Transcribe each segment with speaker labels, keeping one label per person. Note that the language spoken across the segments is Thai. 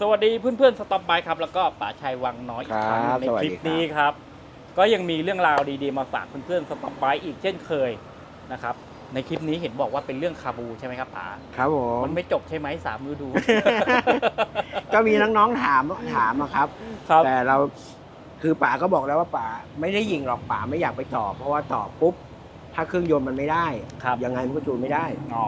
Speaker 1: สวัสดีเพื่อนๆสต็อปไบครับ แล้วก็ป๋าชัยวังน้อยอีกครั้งหนึ่งใน
Speaker 2: ครับ
Speaker 1: คลิป
Speaker 2: สวัสดีครับ
Speaker 1: นี้ครับ ก็ยังมีเรื่องราวดีๆมาฝากเพื่อนๆสต็อปไบอีกเช่นเคยนะครับในคลิปนี้เห็นบอกว่าเป็นเรื่องคาบูใช่ไหมครับป๋า
Speaker 2: ครับผม
Speaker 1: มันไม่จบใช่ไหมสามฤดู
Speaker 2: ก็มีน้องๆถามถามอะครับ
Speaker 1: ครับ
Speaker 2: แต่เราคือป๋าก็บอกแล้วว่าป๋าไม่ได้ยิงหรอกป๋าไม่อยากไปต่อ เพราะว่าต่อปุ๊บ ถ้าเครื่องยนต์มันไม่ได้
Speaker 1: ครับ
Speaker 2: ยังไงมันก็จูนไม่ได้
Speaker 1: อ๋อ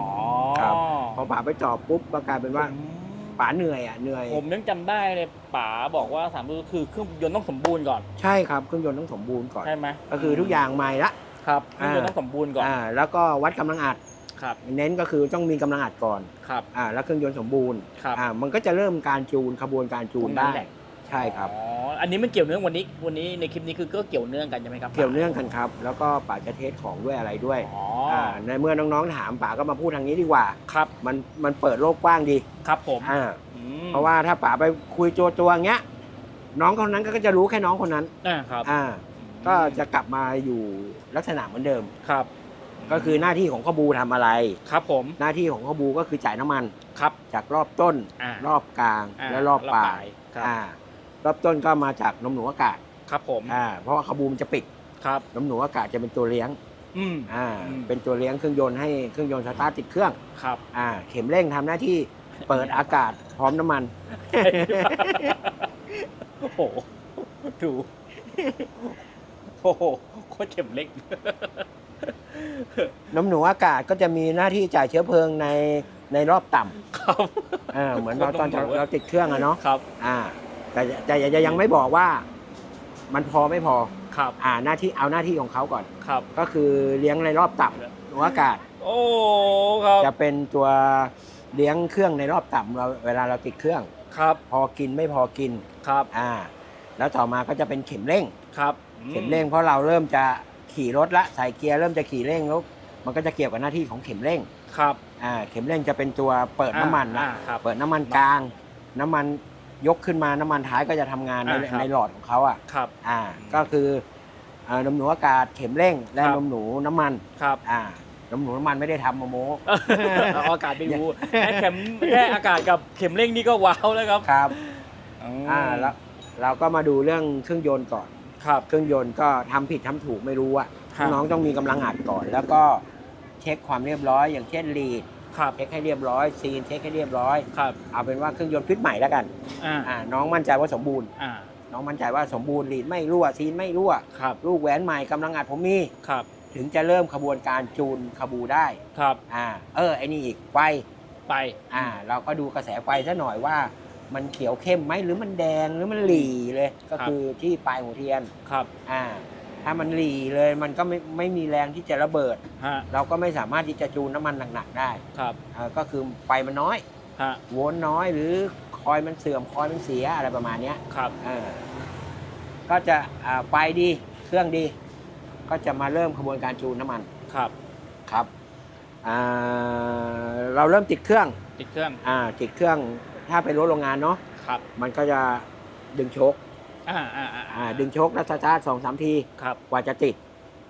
Speaker 2: ครับ พอป๋าไปต่อปุ๊บก็กลายเป็นว่า
Speaker 1: ผม
Speaker 2: ป๋าเหนื่อยอะเหนื่อย
Speaker 1: ผมยังจำได้เลยป๋าบอกว่าสามฤดูคือเครื่องยนต์ต้องสมบูรณ์ก่อน
Speaker 2: ใช่ครับเครื่องยนต์ต้องสมบูรณ์ก่อน
Speaker 1: ใช่ไหม
Speaker 2: ก็คือทุกอย่างใหม่ละ
Speaker 1: ครับเครื่องยนต์
Speaker 2: อ่า
Speaker 1: ต้องสมบูรณ์ก่อน
Speaker 2: อ่าแล้วก็วัดกำลังอัด
Speaker 1: ครับ
Speaker 2: เน้นก็คือต้องมีกำลังอัดก่อน
Speaker 1: ครับ
Speaker 2: อ่าแล้วเครื่องยนต์สมบูรณ์
Speaker 1: ครับ
Speaker 2: อ่ามันก็จะเริ่มการจูนขบวนการจูน
Speaker 1: ตรงนั้
Speaker 2: ได้
Speaker 1: นแหละ
Speaker 2: ใช่ครับ
Speaker 1: อ๋อ อันนี้มันเกี่ยวเนื่องวันนี้ วันนี้ในคลิปนี้คือก็เกี่ยวเนื่องกันใช่ไหมครับ
Speaker 2: เกี่ยวเนื่องกันครับ แล้วก็ป๋าจะเทสของด้วยอะไรด้วย
Speaker 1: อ๋อ
Speaker 2: อ่าในเมื่อน้องๆถามป๋าก็มาพูดทางนี้ดีกว่า
Speaker 1: ครับ
Speaker 2: มันมันเปิดโลกกว้างดี
Speaker 1: ครับผม
Speaker 2: อ่า
Speaker 1: อืม
Speaker 2: เพราะว่าถ้าป๋าไปคุยตัวตัวๆอย่างเงี้ย น้องคนนั้นก็จะรู้แค่น้องคนนั้น
Speaker 1: อ่าครับ
Speaker 2: อ่าก็จะกลับมาอยู่ลักษณะเหมือนเดิม
Speaker 1: ครับ
Speaker 2: ก็คือหน้าที่ของข้อบูทำอะไร
Speaker 1: ครับผม
Speaker 2: หน้าที่ของข้อบูก็คือจ่ายน้ำมัน
Speaker 1: ครับ
Speaker 2: จากรอบต้น
Speaker 1: อ่าร
Speaker 2: อบกลางาและรอบปลาย
Speaker 1: ครับ
Speaker 2: อ่า รอบต้นก็มาจากนมหนูอากาศ
Speaker 1: ครับผม
Speaker 2: อ่าเพราะว่าขบูมันจะปิด
Speaker 1: ครับ
Speaker 2: นมหนูอากาศจะเป็นตัวเลี้ยง
Speaker 1: อืม
Speaker 2: อ่า
Speaker 1: อืม
Speaker 2: เป็นตัวเลี้ยงเครื่องยนต์ให้เครื่องยนต์สตาร์ทติดเครื่อง
Speaker 1: ครับ
Speaker 2: อ่าเข็มเร่งทำหน้าที่เปิดอากาศพร้อมน้ำมัน
Speaker 1: โอ้โหดูโอ้โหโคตรเข็มเล็ก
Speaker 2: น้ำหนูอากาศก็จะมีหน้าที่จ่ายเชื้อเพลิงในในรอบต่ำ
Speaker 1: ครับ
Speaker 2: อ่าเหมือนเราตอน
Speaker 1: น้ำหนู
Speaker 2: เราติดเครื่องอะเนาะ
Speaker 1: ครับ
Speaker 2: อ่า แต่แต่แต่ยังไม่บอกว่ามันพอไม่พอ
Speaker 1: ครับ
Speaker 2: อ่าหน้าที่เอาหน้าที่ของเขาก่อน
Speaker 1: ครับ
Speaker 2: ก็คือเลี้ยงในรอบต่ำหนูอากาศ
Speaker 1: โอ้ครับ
Speaker 2: จะเป็นตัวเลี้ยงเครื่องในรอบต่ำเราเวลาเราติดเครื่อง
Speaker 1: ครับ
Speaker 2: พอกินไม่พอกิน
Speaker 1: ครับ
Speaker 2: อ่า แล้วต่อมาก็จะเป็นเข็มเร่ง
Speaker 1: ครับ
Speaker 2: เข็มเร่งเพราะเราเริ่มจะขี่รถละใส่เกียร์เริ่มจะขี่เร่งแล้วมันก็จะเกี่ยวกับหน้าที่ของเข็มเร่ง
Speaker 1: ครับ
Speaker 2: อ่า เข็มเร่งจะเป็นตัวเปิดน้ำมันละ
Speaker 1: อ่าครับ
Speaker 2: เปิดน้ำมันกลาง น้ำมัน ยกขึ้นมาน้ำมันท้ายก็จะทำงานใน
Speaker 1: อ่าครับ
Speaker 2: ในหลอดของเขาอะ
Speaker 1: ครับ
Speaker 2: อ่าก็คืออ่านมหนูอากาศเข็มเร่งและ
Speaker 1: ครับ
Speaker 2: นมหนูน้ำมัน
Speaker 1: ครับ
Speaker 2: อ่านมหนูน้ำมันไม่ได้ทำมาโม
Speaker 1: เอาอากาศไปดูแค่เข็มแค่อากาศกับเข็มเร่งนี่ก็ว้าวแล้วครับ
Speaker 2: ครับ
Speaker 1: ม
Speaker 2: อ่าแล้วเราก็มาดูเรื่องเครื่องยนต์ก่อน
Speaker 1: ครับ
Speaker 2: เครื่องยนต์ก็ทำผิดทำถูกไม่รู้อะ
Speaker 1: ครับ
Speaker 2: น้องต้องมีกำลังอัดก่อน แล้วก็เช็คความเรียบร้อยอย่างเช่นลีด
Speaker 1: ครับ
Speaker 2: เช็คให้เรียบร้อยซีนเช็คให้เรียบร้อย
Speaker 1: ครับ
Speaker 2: เอาเป็นว่าเครื่องยนต์ฟิตใหม่แล้วกัน
Speaker 1: อ่า
Speaker 2: อ่าน้องมั่นใจว่าสมบูรณ์
Speaker 1: อ่า
Speaker 2: น้องมั่นใจว่าสมบูรณ์ลีดไม่รั่วซีนไม่รั่ว
Speaker 1: ครับ
Speaker 2: ลูกแหวนใหม่กำลังอัดผมมี
Speaker 1: ครับ
Speaker 2: ถึงจะเริ่มขบวนการจูนขบูได้
Speaker 1: ครับ
Speaker 2: อ่า เออไอ้นี่อีกไฟ
Speaker 1: ไป
Speaker 2: อ่า เราก็ดูกระแสไฟซะหน่อยว่า มันเขียวเข้มไหมหรือมันแดงหรือมันหลีเลย ก็คือที่ปลายหัวเทียน
Speaker 1: ครับ
Speaker 2: อ่า ถ้ามันหลีเลยมันก็ไม่ไม่มีแรงที่จะระเบิด
Speaker 1: ฮะ
Speaker 2: เราก็ไม่สามารถที่จะจูนน้ำมันหนักๆได้
Speaker 1: ครับ
Speaker 2: อ่าก็คือไฟมันน้อย
Speaker 1: ฮะ
Speaker 2: โวลต์น้อยหรือคอยล์มันเสื่อมคอยล์มันเสียอะไรประมาณเนี้ย
Speaker 1: ครับ
Speaker 2: เออก็จะอ่าไฟดีเครื่องดี ก็จะมาเริ่มขบวนการจูนน้ำมัน
Speaker 1: ครับ
Speaker 2: ครับอ่าเราเริ่มติดเครื่อง
Speaker 1: ติดเครื่อง
Speaker 2: อ่าติดเครื่องถ้าเป็นรถโรงงานเนาะ
Speaker 1: ครับ
Speaker 2: มันก็จะดึงโชค
Speaker 1: อ่าอ่าอ่า
Speaker 2: อ่าดึงโชคแล้วสตาร์ทสองสามที
Speaker 1: ครับ
Speaker 2: กว่าจะติด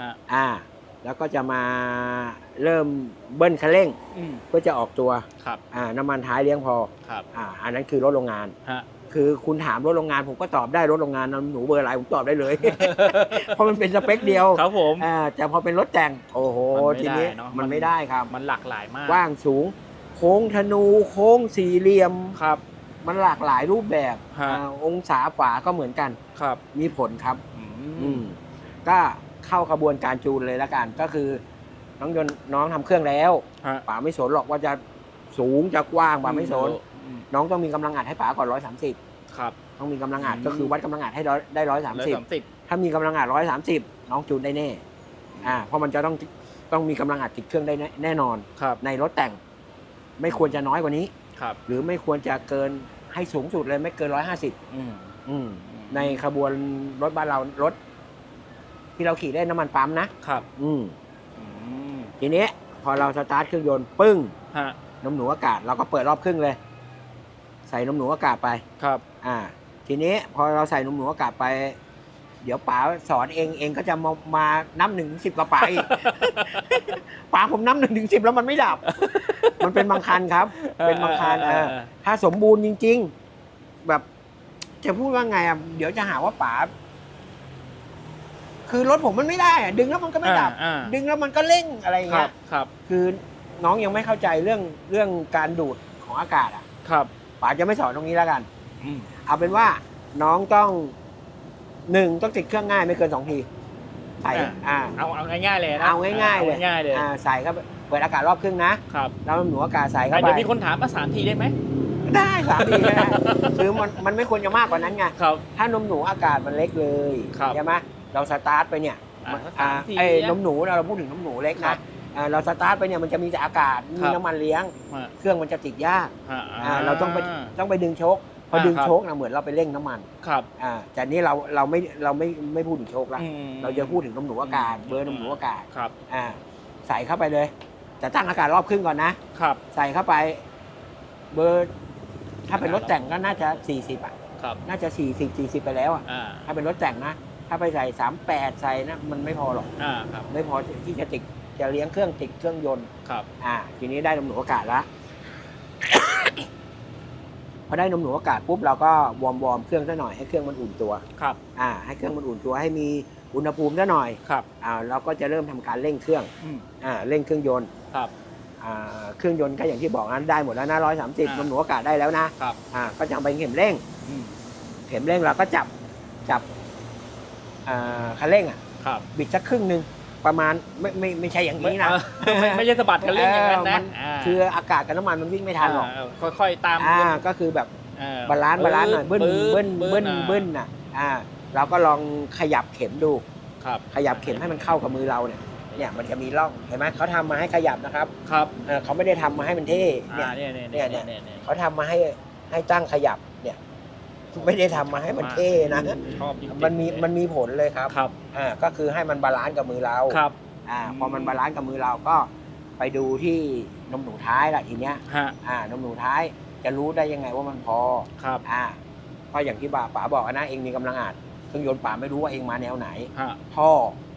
Speaker 1: ฮะ
Speaker 2: อ่า แล้วก็จะมาเริ่มเบิ้ลคันเร่ง
Speaker 1: อืม
Speaker 2: เพื่อจะออกตัว
Speaker 1: ครับ
Speaker 2: อ่าน้ำมันท้ายเลี้ยงพอ
Speaker 1: ครับ
Speaker 2: อ่าอันนั้นคือรถโรงงาน
Speaker 1: ฮะ
Speaker 2: คือคุณถามรถโรงงานผมก็ตอบได้รถโรงงานหนูเบอร์อะไรผมตอบได้เลย เพราะมันเป็นสเปคเดียว
Speaker 1: ครับผม
Speaker 2: อ่าแต่พอเป็นรถแต่งโอ้โห
Speaker 1: มันไม่
Speaker 2: ทีนี้
Speaker 1: ได้เนอะ
Speaker 2: มัน
Speaker 1: มัน
Speaker 2: ไม่ได้ครับ
Speaker 1: มันหลากหลายมาก
Speaker 2: กว้างสูง โค้งธนูโค้งสี่เหลี่ยม
Speaker 1: ครับ
Speaker 2: มันหลากหลายรูปแบบ
Speaker 1: ฮะ
Speaker 2: อ่าองศาฝาก็เหมือนกัน
Speaker 1: ครับ
Speaker 2: มีผลครับ
Speaker 1: อื
Speaker 2: อื
Speaker 1: ม
Speaker 2: มก็เข้าขบวนการจูนเลยละกัน ก็คือน้องยนต์น้องทำเครื่องแล้ว
Speaker 1: ฮะ
Speaker 2: ป๋าไม่สนหรอกว่าจะสูงจะกว้างป๋าไม่สน
Speaker 1: อืม
Speaker 2: น้องต้องมีกำลังอัดให้ป๋าก่อนร้อยสามสิบ
Speaker 1: ครับ
Speaker 2: ต้องมีกำลังอัด
Speaker 1: อืม
Speaker 2: ก็คือวัดกำลังอัดให้ร้อยได้ร้อยสาม
Speaker 1: ร้อย
Speaker 2: สิบ
Speaker 1: สามสิบ
Speaker 2: ถ้ามีกำลังอัดร้อยสามสิบน้องจูนได้แน่อ่าเพราะมันจะต้องต้องมีกำลังอัดติดเครื่องได้แน่แน่นอน
Speaker 1: ครับ
Speaker 2: ในรถแต่ง ไม่ควรจะน้อยกว่านี้
Speaker 1: ครับ
Speaker 2: หรือไม่ควรจะเกิน ให้สูงสุดเลยไม่เกินร้อยห้าสิบ
Speaker 1: อืม
Speaker 2: อืมในขบวนรถบ้านเรารถ ที่เราขี่ได้น้ำมันปั๊มนะ
Speaker 1: ครับ
Speaker 2: อืม
Speaker 1: อืม
Speaker 2: ทีนี้พอเราสตาร์ทเครื่องยนต์ปึ้ง
Speaker 1: ฮะ
Speaker 2: นมหนูอากาศเราก็เปิดรอบครึ่งเลย ใส่นมหนูอากาศไป
Speaker 1: ครับ
Speaker 2: อ่า ทีนี้พอเราใส่นมหนูอากาศไป เดี๋ยวป๋าสอนเองเองก็จะมามานับหนึ่งถึงสิบกับป๋าอีกป๋าผมนับหนึ่งถึงสิบแล้วมันไม่ดับ มันเป็นบางคันครับ เป็นบางคันเออถ้าสมบูรณ์จริง ๆ แบบจะพูดว่าไงอะเดี๋ยวจะหาว่าป๋าคือรถผมมันไม่ได้อะดึงแล้วมันก็ไม่ดับ
Speaker 1: อ่า
Speaker 2: ดึงแล้วมันก็เร่งอะไรอย่าง
Speaker 1: ครั
Speaker 2: เงี้
Speaker 1: บ
Speaker 2: ย
Speaker 1: ครับ
Speaker 2: คือน้องยังไม่เข้าใจเรื่องเรื่องการดูดของอากาศอะ
Speaker 1: ครับ
Speaker 2: ป๋าจะไม่สอนตรงนี้แล้วกัน
Speaker 1: อืม
Speaker 2: เอาเป็นว่าน้องต้อง หนึ่งต้องติดเครื่องง่ายไม่เกินสองทีใส่อ่า
Speaker 1: เอาเอาง่ายๆเลยนะ
Speaker 2: เอาง่ายๆเลย
Speaker 1: อง่ายๆเลย
Speaker 2: อ่าใส่เข้าไปเปิดอากาศรอบเครื่องนะครับแล้วหนูอากาศใส่เข้า
Speaker 1: อะ
Speaker 2: ไป
Speaker 1: เดี๋ยวมีคนถามมาสามทีได้ไหม
Speaker 2: ได้สามทีก็ได้คือมันมันไม่ควรจะมากกว่านั้นไง
Speaker 1: ครับ
Speaker 2: ถ้านมหนูอากาศมันเล็กเลย
Speaker 1: ครับ
Speaker 2: ใช่ไหมเราสตาร์ทไปเนี่ย
Speaker 1: อะ
Speaker 2: มัน
Speaker 1: สัก
Speaker 2: อ่า
Speaker 1: สามที
Speaker 2: ไอ้
Speaker 1: นะ
Speaker 2: นมหนูนะเราพูดถึงนมหนูเล็ก
Speaker 1: ครั
Speaker 2: นะ
Speaker 1: บ
Speaker 2: อ่าเราสตาร์ทไปเนี่ยมันจะมีแต่อากาศมี
Speaker 1: ครับ
Speaker 2: น้ำมันเลี้ยง
Speaker 1: อะ
Speaker 2: เครื่องมันจะติดยาก
Speaker 1: อะ
Speaker 2: อ่าเราต้องไปต้องไปดึงโชค พอ
Speaker 1: อ่า
Speaker 2: ดึง
Speaker 1: ครับ
Speaker 2: โชคนะเหมือนเราไปเร่งน้ำมัน
Speaker 1: ครับ
Speaker 2: อ่าแต่นี่เราเราไม่เราไม่ไม่พูดถึงโชคละ
Speaker 1: อืม
Speaker 2: เราจะพูดถึงนมหนูอากาศ
Speaker 1: อืม
Speaker 2: เบอร์นมหนูอากาศ
Speaker 1: ครับ
Speaker 2: อ่าใส่เข้าไปเลยแต่ตั้งอากาศรอบครึ่งก่อนนะ
Speaker 1: ครับ
Speaker 2: ใส่เข้าไป เบอร์ ถ้าเป็นรถแต่งก็น่าจะ40อะ
Speaker 1: ครับ
Speaker 2: น่าจะ40 40ไปแล้วอะ
Speaker 1: อ่า
Speaker 2: ถ้าเป็นรถแต่งนะถ้าไปใส่38ใส่นะมันไม่พอหรอก
Speaker 1: อ่าครับ
Speaker 2: ไม่พอที่จะติดจะเลี้ยงเครื่องติดเครื่องยนต์
Speaker 1: ครับ
Speaker 2: อ่า ทีนี้ได้นมหนูอากาศแล้ว พอได้นมหนูอากาศปุ๊บเราก็วอร์มวอร์มเครื่องซะหน่อยให้เครื่องมันอุ่นตัว
Speaker 1: ครับ
Speaker 2: อ่าให้เครื่องมันอุ่นตัวให้มีอุณหภูมิซะหน่อย
Speaker 1: ครับ
Speaker 2: อ่าเราก็จะเริ่มทำการเร่งเครื่อง
Speaker 1: อืม
Speaker 2: อ่าเร่งเครื่องยนต์
Speaker 1: ครับ
Speaker 2: อ่าเครื่องยนต์ก็อย่างที่บอกนั้นได้หมดแล้วนะร้อยสามสิบ
Speaker 1: อ่าน
Speaker 2: มหนูอากาศได้แล้วนะ
Speaker 1: ครับ
Speaker 2: อ่าก็จะเป็นเข็มเร่ง
Speaker 1: อืม
Speaker 2: เข็มเร่งเราก็จับจับอ่าคันเร่งอะ
Speaker 1: ครับ
Speaker 2: บิดสักครึ่งหนึ่ง ประมาณไม่ไม่ไม่ใช่อย่างนี้นะ
Speaker 1: เออไม่ไม่ใช่สะบัดกันเล่นอย่างนั้น
Speaker 2: เออมั
Speaker 1: นะ
Speaker 2: นคืออากาศกับน้ำมันมันวิ่งไม่ทันหรอกา
Speaker 1: ค่อยๆตาม
Speaker 2: อ่าก็คือแบบ
Speaker 1: เออบา
Speaker 2: ลานซ์บาลานซ์หน่อยเบิ้ล
Speaker 1: ปื๊ด
Speaker 2: เบิ้ล
Speaker 1: ปื๊ด
Speaker 2: เบิ้ล
Speaker 1: อ่า
Speaker 2: เบิ้ลน่ะอ่าเราก็ลองขยับเข็มดู
Speaker 1: ครับ
Speaker 2: ขยับเข็มให้มันเข้ากับมือเราเนี่ยเนี่ยมันจะมีร่องเห็นไหมเขาทำมาให้ขยับนะครับ
Speaker 1: ครับ
Speaker 2: เออเขาไม่ได้ทำมาให้มันเท่
Speaker 1: อ่า
Speaker 2: เนี่ย
Speaker 1: เนี่ยเนี่ย
Speaker 2: เนี่
Speaker 1: เนี่ย
Speaker 2: ย
Speaker 1: เนี่ยเนี่ย
Speaker 2: เขาทำมาให้ให้ตั้งขยับเนี่ย ไม่ได้ทำมาให้มันเท่นะ
Speaker 1: ชอบจริงๆ
Speaker 2: มันมีมันมีผลเลยครับ
Speaker 1: ครับ
Speaker 2: อ่าก็คือให้มันบาลานซ์กับมือเรา
Speaker 1: ครับ
Speaker 2: อ่าพอมันบาลานซ์กับมือเราก็ไปดูที่นมหนูท้ายละทีเนี้ย
Speaker 1: ฮะ
Speaker 2: อ่านมหนูท้ายจะรู้ได้ยังไงว่ามันพอ
Speaker 1: ครับ
Speaker 2: อ่าก็อย่างที่บ่าป๋าบอกนะเองมีกำลังอาจเครื่องยนต์ป๋าไม่รู้ว่าเองมาแนวไหน
Speaker 1: ฮะ
Speaker 2: ท่อ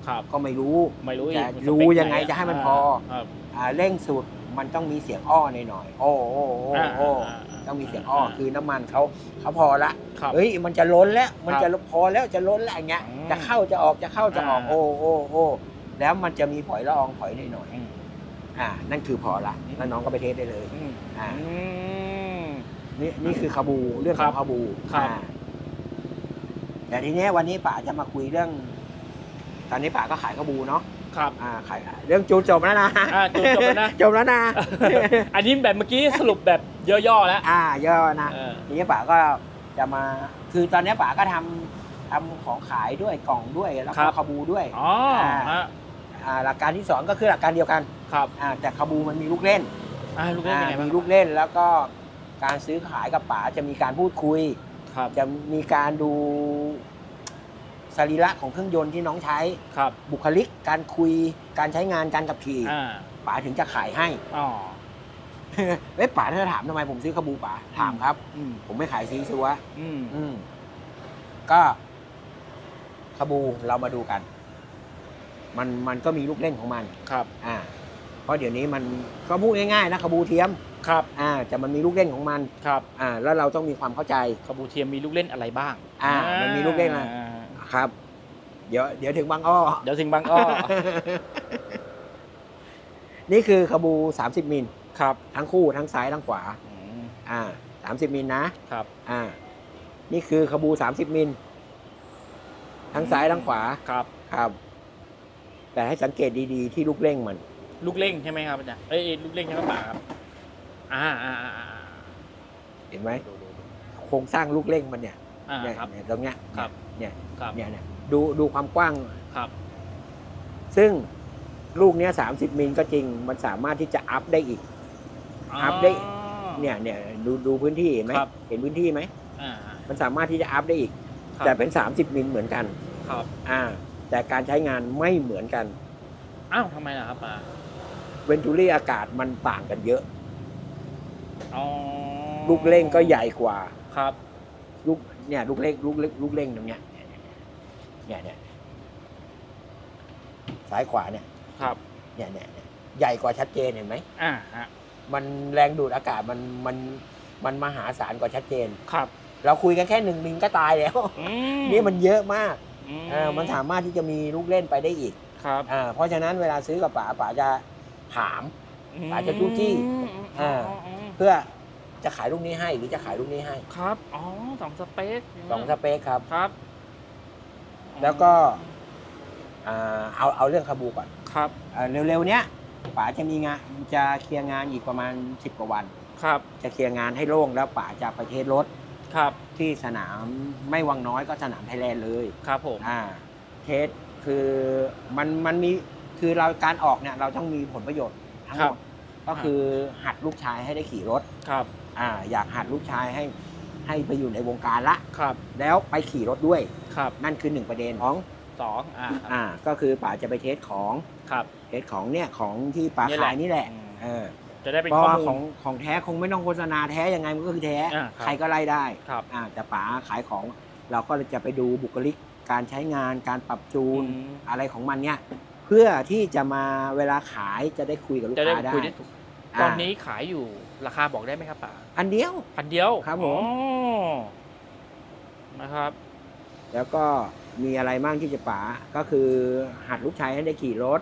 Speaker 1: ครับ
Speaker 2: ก็ไม่รู้
Speaker 1: ไม่รู้อี
Speaker 2: จะ
Speaker 1: ก
Speaker 2: รู้ยังไงจะให้มันพอ
Speaker 1: ครับ
Speaker 2: อ่าเร่งสุดมันต้องมีเสียงอ้อหน่อยๆโอ้โอ้โอ้โอ้า ต้องมีเสียงอ้อคือน้ำมันเขาเขาพอละ
Speaker 1: ครับ
Speaker 2: เฮ้ยมันจะล้นแล้วมัน
Speaker 1: ครับ
Speaker 2: จะพอแล้วจะล้นแล้วอย่างเงี้ย
Speaker 1: อืม
Speaker 2: จะเข้าจะออกจะเข้าจะออก
Speaker 1: อ่า
Speaker 2: โอ้โอ้โอ้แล้วมันจะมีผอยละอองผอยหน่อย
Speaker 1: อืม
Speaker 2: ๆอ่า นั่นคือพอละ
Speaker 1: อืม
Speaker 2: แล้วน้องก็ไปเทสได้เลย
Speaker 1: อืม
Speaker 2: อ่า
Speaker 1: อืม
Speaker 2: นี่นี่คือคาบูเรื่องข
Speaker 1: ครั
Speaker 2: อง
Speaker 1: บ
Speaker 2: คาบู
Speaker 1: ครับ
Speaker 2: อ่าแต่ทีเนี้ยวันนี้ป๋าจะมาคุยเรื่อง ตอนนี้ป๋าก็ขายคาบูเนาะ
Speaker 1: ครับ
Speaker 2: อ่าขายเรื่องจูนจบแล้วนะ
Speaker 1: อ่าจบจบแล้วนะ
Speaker 2: จบแล้วนะ
Speaker 1: อันนี้แบบเมื่อกี้สรุปแบบย่อๆแล้ว
Speaker 2: อ่า ย่อนะ
Speaker 1: เออ
Speaker 2: ทีนี้ป๋าก็จะมา คือตอนนี้ป๋าก็ทำทำของขายด้วยกล่องด้วยแล้ว
Speaker 1: ครั
Speaker 2: ก็
Speaker 1: บ
Speaker 2: คาบูด้วย
Speaker 1: อ๋อฮะ
Speaker 2: อ่าหลักการที่สองก็คือหลักการเดียวกัน
Speaker 1: ครับ
Speaker 2: อ่าแต่คาบูมันมีลูกเล่น
Speaker 1: อ่าลูกเล่น
Speaker 2: อ่า
Speaker 1: เป็นไงบ้าง
Speaker 2: มีลูกเล่นแล้วก็การซื้อขายกับป๋าจะมีการพูดคุย
Speaker 1: ครับ
Speaker 2: จะมีการดู สรีระของเครื่องยนต์ที่น้องใช้
Speaker 1: ครับ
Speaker 2: บุคลิกการคุยการใช้งานการขับขี่
Speaker 1: อ่า
Speaker 2: ป๋าถึงจะขายให้
Speaker 1: อ๋อ
Speaker 2: เอ้ยป๋าถ้าถามทำไมผมซื้อคาบูป๋าถามครับ
Speaker 1: อืม
Speaker 2: ผมไม่ขายซีซัว
Speaker 1: อืม
Speaker 2: อืมก็คาบูเรามาดูกัน มันมันก็มีลูกเล่นของมัน
Speaker 1: ครับ
Speaker 2: อ่า เพราะเดี๋ยวนี้มันก็พูดง่ายๆนะคาบูเทียม
Speaker 1: ครับ
Speaker 2: อ่าแต่มันมีลูกเล่นของมัน
Speaker 1: ครับ
Speaker 2: อ่า แล้วเราต้องมีความเข้าใจ
Speaker 1: คาบูเทียมมีลูกเล่นอะไรบ้าง
Speaker 2: อ่ามันมีลูกเล่นอะไร
Speaker 1: อ่า
Speaker 2: ครับ เดี๋ยวเดี๋ยวถึงบางอ้อ
Speaker 1: เดี๋ยวถึงบางอ้อ
Speaker 2: นี่คือคาบู30 มิล
Speaker 1: ครับ
Speaker 2: ทั้งคู่ทั้งซ้ายทั้งขวา
Speaker 1: อืม
Speaker 2: อ่า30 มิลนะ
Speaker 1: ครับ
Speaker 2: อ่า นี่คือคาบู30 มิลทั้งซ้ายทั้งขวา
Speaker 1: ครับ
Speaker 2: ครับ แต่ให้สังเกตดีๆ ที่ลูกเร่งมัน
Speaker 1: ลูกเล่งใช่ไหมครับอาจารย์เอ้ยลูกเล่งใช่ไหมป่าครับ อ่าอ่าอ่าอ่า
Speaker 2: เห็นไหม
Speaker 1: ดูดูดู
Speaker 2: โครงสร้างลูกเร่งมันเนี่ย
Speaker 1: อ่า
Speaker 2: เนี่ย
Speaker 1: ครับ
Speaker 2: เนี่ยตรงเนี้ย
Speaker 1: ครับ
Speaker 2: เนี่ย
Speaker 1: ครับ
Speaker 2: เนี่ยเนี่ยดูดูความกว้าง
Speaker 1: ครับ
Speaker 2: ซึ่งลูกเนี้ย30มิลก็จริง มันสามารถที่จะอัพได้อีก อัพได้ เนี่ยเนี่ยดูดูพื้นที่เห็นไหม
Speaker 1: ครับ
Speaker 2: เห็นพื้นที่ไหม
Speaker 1: อ่า
Speaker 2: มันสามารถที่จะอัพได้อีก
Speaker 1: ครับ
Speaker 2: แต่เป็น 30 มิลเหมือนกัน
Speaker 1: ครับ
Speaker 2: อ่า แต่การใช้งานไม่เหมือนกัน
Speaker 1: อ้าวทำไมล่ะครับป่า
Speaker 2: เวนตูรี่อากาศมันต่างกันเยอะ
Speaker 1: อ๋อ
Speaker 2: ลูกเร่งก็ใหญ่กว่า
Speaker 1: ครับ
Speaker 2: ลูกเนี่ยลูกเร่งลูกเร่งลูกเร่งตรงเนี้ย เนี่ยเนี่ยซ้ายขวาเนี่ย
Speaker 1: ครับ
Speaker 2: เนี่ยเนี่ยเนี่ยใหญ่กว่าชัดเจนเห็นไหม
Speaker 1: อ่าฮะ
Speaker 2: มันแรงดูดอากาศมันมันมันมหาศาลกว่าชัดเจน
Speaker 1: ครับ
Speaker 2: เราคุยกันแค่หนึ่งมิลก็ตายแล้ว
Speaker 1: อื
Speaker 2: นี่มันเยอะมาก
Speaker 1: อื
Speaker 2: เออมันสามารถที่จะมีลูกเล่นไปได้อีก
Speaker 1: ครับ
Speaker 2: อ่าเพราะฉะนั้นเวลาซื้อกับป๋าป๋าจะถามอาจจะจู้จี้
Speaker 1: อืม
Speaker 2: อ่า
Speaker 1: อืม
Speaker 2: เพื่อจะขายลูกนี้ให้หรือจะขายลูกนี้ให้
Speaker 1: ครับ อ๋อสองสเปค
Speaker 2: สองสเปคครับ
Speaker 1: ครับ
Speaker 2: แล้วก็อ่าเอาเอาเรื่องคาบูก่อน
Speaker 1: ครับ
Speaker 2: อ่าเร็วๆเนี้ยป๋าจะมีงานจะเคลียร์งานอีกประมาณ 10กว่าวัน
Speaker 1: ครับ
Speaker 2: จะเคลียร์งานให้โล่งแล้วป๋าจะไปเทสรถ
Speaker 1: ครับ
Speaker 2: ที่สนามไม่วังน้อยก็สนามไทยแลนด์เลย
Speaker 1: ครับผม
Speaker 2: อ่าเทสคือมันมันมีคือเราการออกเนี่ยเราต้องมีผลประโยชน์ทั้งหมดก็คือหัดลูกชายให้ได้ขี่รถ
Speaker 1: ครับ
Speaker 2: อ่าอยากหัดลูกชายให้ให้ไปอยู่ในวงการละ
Speaker 1: ครับ
Speaker 2: แล้วไปขี่รถด้วย
Speaker 1: ครับ
Speaker 2: นั่นคือหนึ่งประเด็นของ
Speaker 1: สองอ่าครับ
Speaker 2: อ่าก็คือป๋าจะไปเทสของ
Speaker 1: ครับ
Speaker 2: เทสของเนี่ยของที่ป๋า
Speaker 1: นี่แหละ
Speaker 2: ขายนี่แหละ
Speaker 1: อืม
Speaker 2: เออ
Speaker 1: จะได้เป็น
Speaker 2: เพราะ
Speaker 1: ข้อ
Speaker 2: ว่า
Speaker 1: มูล
Speaker 2: ของของแท้คงไม่ต้องโฆษณาแท้ยังไงมันก็คือแท้
Speaker 1: อ่าครับ
Speaker 2: ใครก็ไล่ได้
Speaker 1: ครับ
Speaker 2: อ่าแต่ป๋าขายของเราก็จะไปดูบุคลิกการใช้งานการปรับจูน
Speaker 1: อืม
Speaker 2: อะไรของมันเนี่ยเพื่อที่จะมาเวลาขายจะได้คุยกับลูก
Speaker 1: จะได้
Speaker 2: ค้าได้
Speaker 1: คุยได้ถูก
Speaker 2: อ่า
Speaker 1: ตอนนี้ขายอยู่ราคาบอกได้ไหมครับป๋า
Speaker 2: อันเดียว
Speaker 1: พันเดียว
Speaker 2: ครับผม
Speaker 1: อ๋อนะครับ
Speaker 2: แล้วก็มีอะไรบ้างที่จะป๋าก็คือหัดลูกชายให้ได้ขี่รถ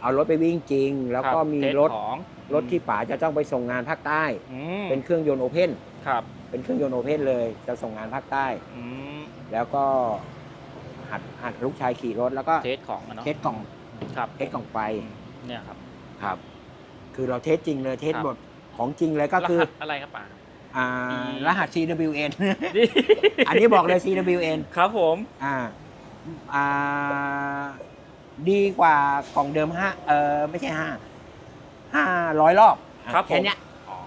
Speaker 2: เอารถไปวิ่งจริง แล้วก็
Speaker 1: ครับ
Speaker 2: มี
Speaker 1: เทส
Speaker 2: รถ
Speaker 1: ของ
Speaker 2: รถที่ป๋าจะต้องไปส่งงานภาคใต้
Speaker 1: อืม
Speaker 2: เป็นเครื่องยนต์โอเพน
Speaker 1: ครับ
Speaker 2: เป็นเครื่องยนต์โอเพนเลยจะส่งงานภาคใต้
Speaker 1: อืม
Speaker 2: แล้วก็หัดหัดลูกชายขี่รถแล้วก็
Speaker 1: เทสของอะเนาะ
Speaker 2: เทสกล่อง
Speaker 1: ครับ
Speaker 2: เทสกล่องไฟ
Speaker 1: อืมเนี่ยครับ
Speaker 2: ครับ คือเราเทสจริงเลยเทส
Speaker 1: ครับ
Speaker 2: บทของจริงเลยก็คือ
Speaker 1: รหัสอะไรครับป๋า
Speaker 2: อ่า
Speaker 1: อืม
Speaker 2: รหัส CWN อันนี้บอกเลย CWN
Speaker 1: ครับผม
Speaker 2: อ่าอ่าดีกว่ากล่องเดิมห้าเออไม่ใช่ห้าห้าร้อยรอบ
Speaker 1: ครับผม
Speaker 2: แค่เนี้ย
Speaker 1: อ๋อ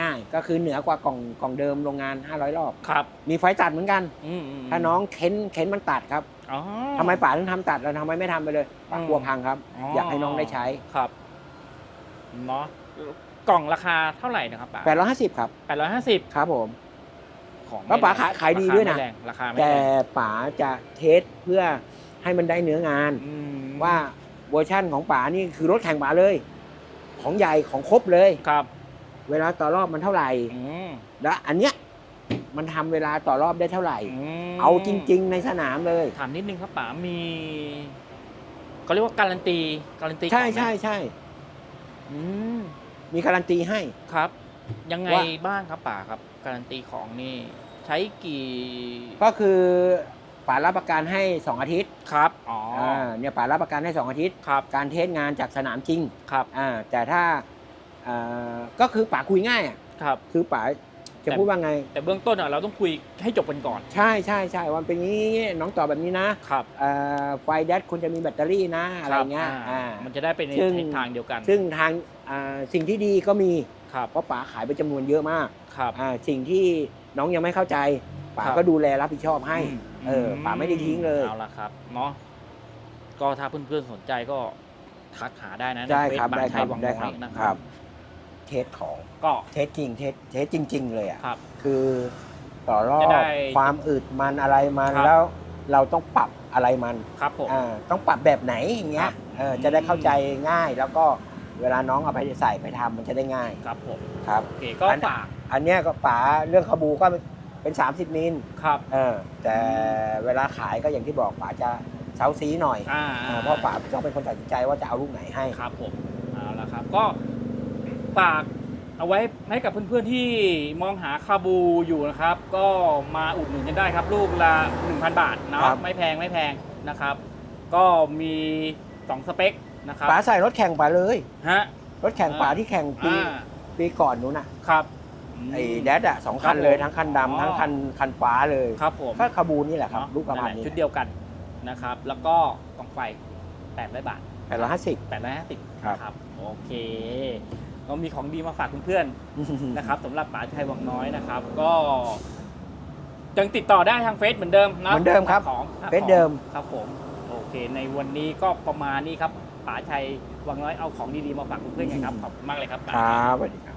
Speaker 2: ง่ายๆ ก็คือเหนือกว่ากล่องกล่องเดิมโรงงาน 500 รอบ
Speaker 1: ครับ
Speaker 2: มีไฟตัดเหมือนกัน
Speaker 1: อืมม
Speaker 2: ถ้าน้องเค้นเค้นมันตัดครับ
Speaker 1: อ๋อ
Speaker 2: ทำไมป๋าถึงทำตัดแล้วทำไมไม่ทำไปเลยป๋า
Speaker 1: อืม
Speaker 2: กลัวพังครับ อยากให้น้องได้ใช้
Speaker 1: ครับเนาะ กล่องราคาเท่าไหร่นะครับป๋า
Speaker 2: 850 ครับ
Speaker 1: แปดร้อยห้าสิบ
Speaker 2: ครับผม
Speaker 1: ของ
Speaker 2: แล้วป๋าขายขายดีด้วยนะ
Speaker 1: ราคาไม่
Speaker 2: แต่
Speaker 1: แรง
Speaker 2: ป๋าจะเทสเพื่อให้มันได้เนื้องาน
Speaker 1: อืม
Speaker 2: ว่าเวอร์ชั่นของป๋านี่คือรถแข่งป๋าเลย ของใหญ่ของครบเลย
Speaker 1: ครับ
Speaker 2: เวลาต่อรอบมันเท่าไหร่
Speaker 1: อืม
Speaker 2: และอันเนี้ยมันทำเวลาต่อรอบได้เท่าไหร่
Speaker 1: ม
Speaker 2: เอาจริง ๆ ในสนามเลย
Speaker 1: ถามนิดนึงครับป๋ามีเขาเรียกว่าการันตีการันตี
Speaker 2: ใช่
Speaker 1: ของไหม
Speaker 2: ใช่ใช่
Speaker 1: อื ม
Speaker 2: มีการันตีให้
Speaker 1: ครับ ยังไง
Speaker 2: ว่า
Speaker 1: บ้างครับป๋าครับ การันตีของนี่ ใช้กี่
Speaker 2: ก็คือป๋ารับประกันให้ 2 อาทิตย์
Speaker 1: ครับอ๋ออ
Speaker 2: อ่าเนี่ยป๋ารับประกันให้ 2 อาทิตย์
Speaker 1: ครับ
Speaker 2: การเทสงานจากสนามจริง
Speaker 1: ครับ
Speaker 2: อ่าแต่ถ้าอ่าก็คือป๋าคุยง่ายอะ
Speaker 1: ครับ
Speaker 2: คือป๋าจะ
Speaker 1: แต่
Speaker 2: พูดว่าไง
Speaker 1: แต่เบื้องต้นอะเราต้องคุยให้จบกันก่อน
Speaker 2: ใช่ใช่ใช่วันเป็นอย่างนี้น้องตอบแบบนี้นะครับอ่าไฟแดดคุณจะมีแบตเตอรี่นะอะไรเงี้ย
Speaker 1: ครับ
Speaker 2: อ่า
Speaker 1: มันจะได้เป็นใน
Speaker 2: ซึ่ง
Speaker 1: ทิศทางเดียวกัน
Speaker 2: ซึ่งทาง อ่าสิ่งที่ดีก็มี
Speaker 1: ครับ
Speaker 2: เพราะป๋าขายไปจำนวนเยอะมาก
Speaker 1: ครับ
Speaker 2: อ่าสิ่งที่น้องยังไม่เข้าใจป๋า
Speaker 1: ครับ
Speaker 2: ก็ดูแลรับผิดชอบให้
Speaker 1: ม
Speaker 2: เออป๋าไม่ได้ทิ้งเลย
Speaker 1: เอาละครับเนาะก็ถ้าเพื่อนๆสนใจก็ทักหาได้นะ
Speaker 2: ได้
Speaker 1: ในเฟซ
Speaker 2: ครับา
Speaker 1: ง
Speaker 2: ได้ครับ
Speaker 1: ชัยวัง
Speaker 2: ได้
Speaker 1: น้
Speaker 2: ค
Speaker 1: อ
Speaker 2: รั
Speaker 1: ย
Speaker 2: บ
Speaker 1: นะค
Speaker 2: ครั
Speaker 1: รับ
Speaker 2: บ เทสของ
Speaker 1: ก็
Speaker 2: เทสจริงเทสเทสจริง ๆ เลยอะ
Speaker 1: ครับ
Speaker 2: คือต่อรอ
Speaker 1: จะ
Speaker 2: บ
Speaker 1: ได้
Speaker 2: ความอึดมันอะไรมัน
Speaker 1: ครับ
Speaker 2: แล้วเราต้องปรับอะไรมัน
Speaker 1: ครับผม
Speaker 2: อ่าต้องปรับแบบไหนอย่างเงี้
Speaker 1: ครั
Speaker 2: ย
Speaker 1: บ
Speaker 2: เออจะได้เข้าใจง่ายแล้วก็ เวลาน้องเอาไปใส่ไปทำมันจะได้ง่าย
Speaker 1: ครับผม
Speaker 2: ครับ
Speaker 1: โอเคก็
Speaker 2: อัน
Speaker 1: ฝาก
Speaker 2: อันเนี้ยก็ป๋าเรื่องขบูก็เป็น 30 มิล
Speaker 1: ครับ
Speaker 2: เออแต่เวลาขายก็อย่างที่บอกป๋าจะเซาซีหน่อย
Speaker 1: อ่า
Speaker 2: อ่าเพราะป๋าต้องเป็นคนตัดสินใจว่าจะเอาลูกไหนให้
Speaker 1: ครับผมเอาละครับก็ฝากเอาไว้ให้กับเพื่อนๆที่มองหาคาบูอยู่นะครับ ก็มาอุดหนุนกันได้ครับ ลูกละ 1,000 บาทเนาะ
Speaker 2: ครับ
Speaker 1: ไม่แพงไม่แพงนะครับ ก็มีสองสเปค นะครับ
Speaker 2: ป๋าใส่รถแข่งป๋าเลย
Speaker 1: ฮะ
Speaker 2: รถแข่งป๋าที่แข่งปี
Speaker 1: อ่า
Speaker 2: ปีก่อนนู้นน่ะ
Speaker 1: ครับ
Speaker 2: ไอ้แดดอะสองคัน
Speaker 1: ครับผม
Speaker 2: เลยทั้งคัน
Speaker 1: อ๋อ
Speaker 2: ดำทั้งคันคันฟ้าเลย
Speaker 1: ครับผม
Speaker 2: ก็ขบูนี่แหละครับ
Speaker 1: เนาะ
Speaker 2: ลูกประมาณ
Speaker 1: นั่นแห
Speaker 2: นี้
Speaker 1: ชุดเดียวกันนะครับ แล้วก็กล่องไฟ800บาท
Speaker 2: แปดร้อยห้าสิบ
Speaker 1: 850
Speaker 2: ครับ
Speaker 1: นะครับ โอเคเรามีของดีมาฝากเพื่อนๆนะครับสำหรับป๋าชัยวังน้อยนะครับ ก็ยังติดต่อได้ทางเฟซเหมือนเดิมนะ
Speaker 2: เหมือนเดิมครับ
Speaker 1: ของ
Speaker 2: เฟซเดิม
Speaker 1: ครับผม โอเค ในวันนี้ก็ประมาณนี้ครับ ป๋าชัยวังน้อยเอาของดีๆมาฝากเพื่อนๆไงครับขอบคุณมากเลยครับป๋า
Speaker 2: ครับสวัสดีครับ